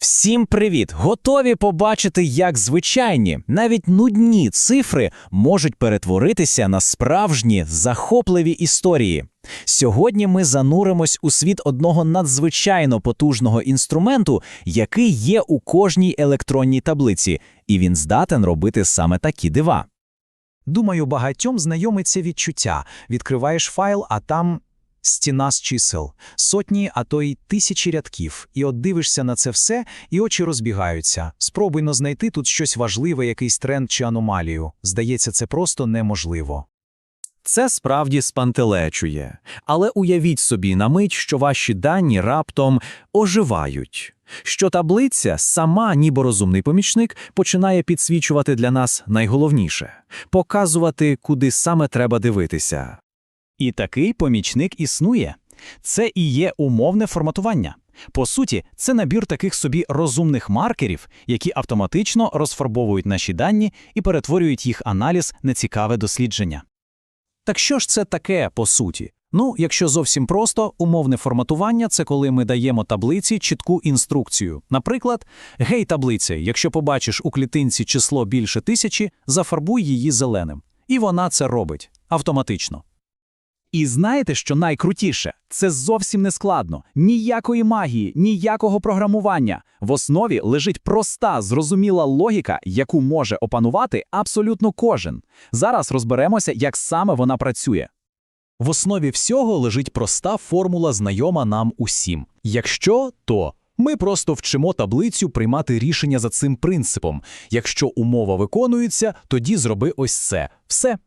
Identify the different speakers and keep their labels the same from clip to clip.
Speaker 1: Всім привіт! Готові побачити, як звичайні, навіть нудні цифри можуть перетворитися на справжні захопливі історії. Сьогодні ми зануримось у світ одного надзвичайно потужного інструменту, який є у кожній електронній таблиці, і він здатен робити саме такі дива.
Speaker 2: Думаю, багатьом знайоме це відчуття. Відкриваєш файл, а там стіна з чисел, сотні, а то й тисячі рядків. І от дивишся на це все, і очі розбігаються. Спробуй знайти тут щось важливе, якийсь тренд чи аномалію. Здається, це просто неможливо.
Speaker 3: Це справді спантелечує, але уявіть собі на мить, що ваші дані раптом оживають, що таблиця сама, ніби розумний помічник, починає підсвічувати для нас найголовніше показувати, куди саме треба дивитися.
Speaker 1: І такий помічник існує. Це і є умовне форматування. По суті, це набір таких собі розумних маркерів, які автоматично розфарбовують наші дані і перетворюють їх аналіз на цікаве дослідження. Так що ж це таке по суті? Ну, якщо зовсім просто, умовне форматування це коли ми даємо таблиці чітку інструкцію. Наприклад, гей, таблиця, якщо побачиш у клітинці число більше тисячі, зафарбуй її зеленим. І вона це робить автоматично. І знаєте, що найкрутіше? Це зовсім не складно. Ніякої магії, ніякого програмування. В основі лежить проста, зрозуміла логіка, яку може опанувати абсолютно кожен. Зараз розберемося, як саме вона працює. В основі всього лежить проста формула, знайома нам усім. Якщо, то ми просто вчимо таблицю приймати рішення за цим принципом. Якщо умова виконується, тоді зроби ось це. Все.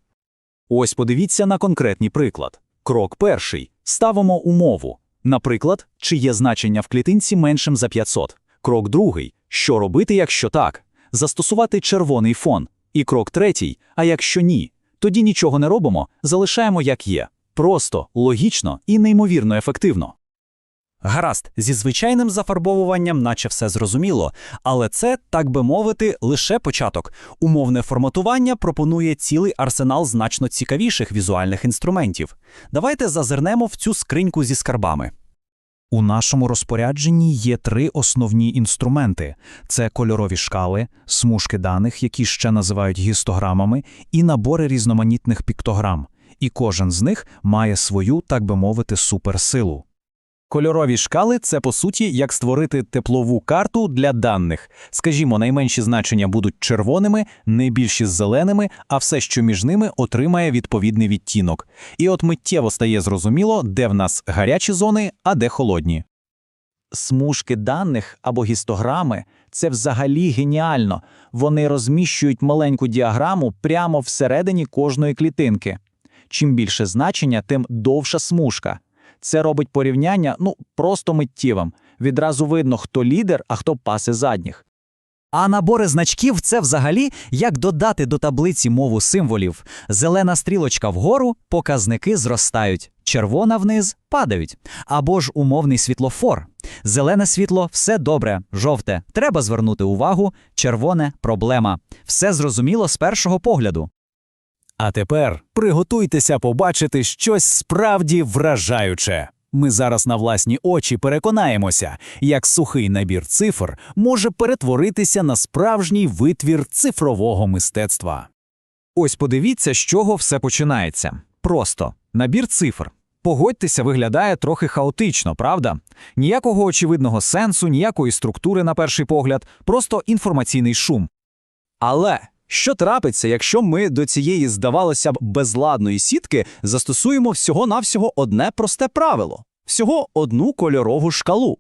Speaker 1: Ось подивіться на конкретний приклад. Крок перший. Ставимо умову. Наприклад, чи є значення в клітинці меншим за 500. Крок другий. Що робити, якщо так? Застосувати червоний фон. І крок третій. А якщо ні? Тоді нічого не робимо, залишаємо як є. Просто, логічно і неймовірно ефективно. Гаразд, зі звичайним зафарбовуванням, наче все зрозуміло, але це, так би мовити, лише початок. Умовне форматування пропонує цілий арсенал значно цікавіших візуальних інструментів. Давайте зазирнемо в цю скриньку зі скарбами. У нашому розпорядженні є три основні інструменти: це кольорові шкали, смужки даних, які ще називають гістограмами, і набори різноманітних піктограм. І кожен з них має свою, так би мовити, суперсилу. Кольорові шкали це по суті як створити теплову карту для даних. Скажімо, найменші значення будуть червоними, найбільші зеленими, а все, що між ними, отримає відповідний відтінок. І от миттєво стає зрозуміло, де в нас гарячі зони, а де холодні. Смужки даних або гістограми це взагалі геніально. Вони розміщують маленьку діаграму прямо всередині кожної клітинки. Чим більше значення, тим довша смужка. Це робить порівняння ну просто миттєвим. Відразу видно, хто лідер, а хто пасе задніх. А набори значків це взагалі як додати до таблиці мову символів. Зелена стрілочка вгору, показники зростають, червона вниз падають. Або ж умовний світлофор. Зелене світло все добре, жовте. Треба звернути увагу, червоне проблема. Все зрозуміло з першого погляду. А тепер приготуйтеся побачити щось справді вражаюче. Ми зараз на власні очі переконаємося, як сухий набір цифр може перетворитися на справжній витвір цифрового мистецтва. Ось подивіться, з чого все починається. Просто набір цифр. Погодьтеся, виглядає трохи хаотично, правда? Ніякого очевидного сенсу, ніякої структури на перший погляд, просто інформаційний шум. Але що трапиться, якщо ми до цієї, здавалося б, безладної сітки застосуємо всього-навсього одне просте правило всього одну кольорову шкалу?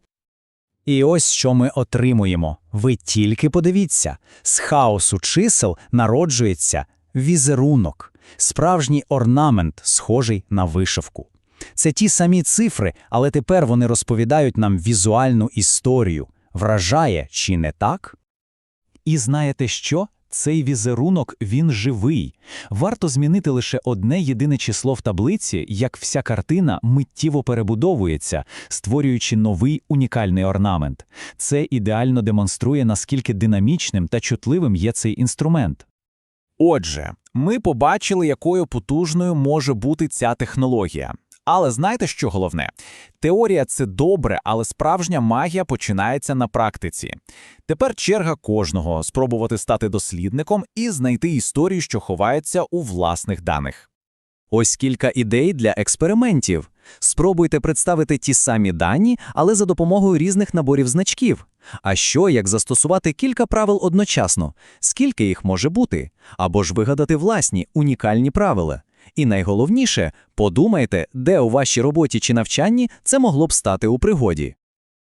Speaker 1: І ось що ми отримуємо. Ви тільки подивіться: з хаосу чисел народжується візерунок, справжній орнамент, схожий на вишивку. Це ті самі цифри, але тепер вони розповідають нам візуальну історію. Вражає чи не так? І знаєте що? Цей візерунок він живий. Варто змінити лише одне єдине число в таблиці, як вся картина миттєво перебудовується, створюючи новий унікальний орнамент. Це ідеально демонструє, наскільки динамічним та чутливим є цей інструмент. Отже, ми побачили, якою потужною може бути ця технологія.
Speaker 4: Але знаєте, що головне? Теорія це добре, але справжня магія починається на практиці. Тепер черга кожного спробувати стати дослідником і знайти історію, що ховається у власних даних.
Speaker 3: Ось кілька ідей для експериментів. Спробуйте представити ті самі дані, але за допомогою різних наборів значків. А що, як застосувати кілька правил одночасно? Скільки їх може бути? Або ж вигадати власні, унікальні правила. І найголовніше, подумайте, де у вашій роботі чи навчанні це могло б стати у пригоді.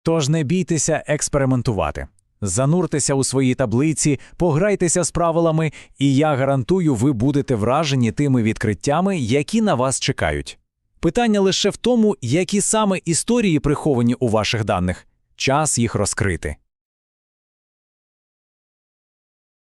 Speaker 1: Тож не бійтеся експериментувати. Зануртеся у свої таблиці, пограйтеся з правилами, і я гарантую, ви будете вражені тими відкриттями, які на вас чекають. Питання лише в тому, які саме історії приховані у ваших даних. Час їх розкрити.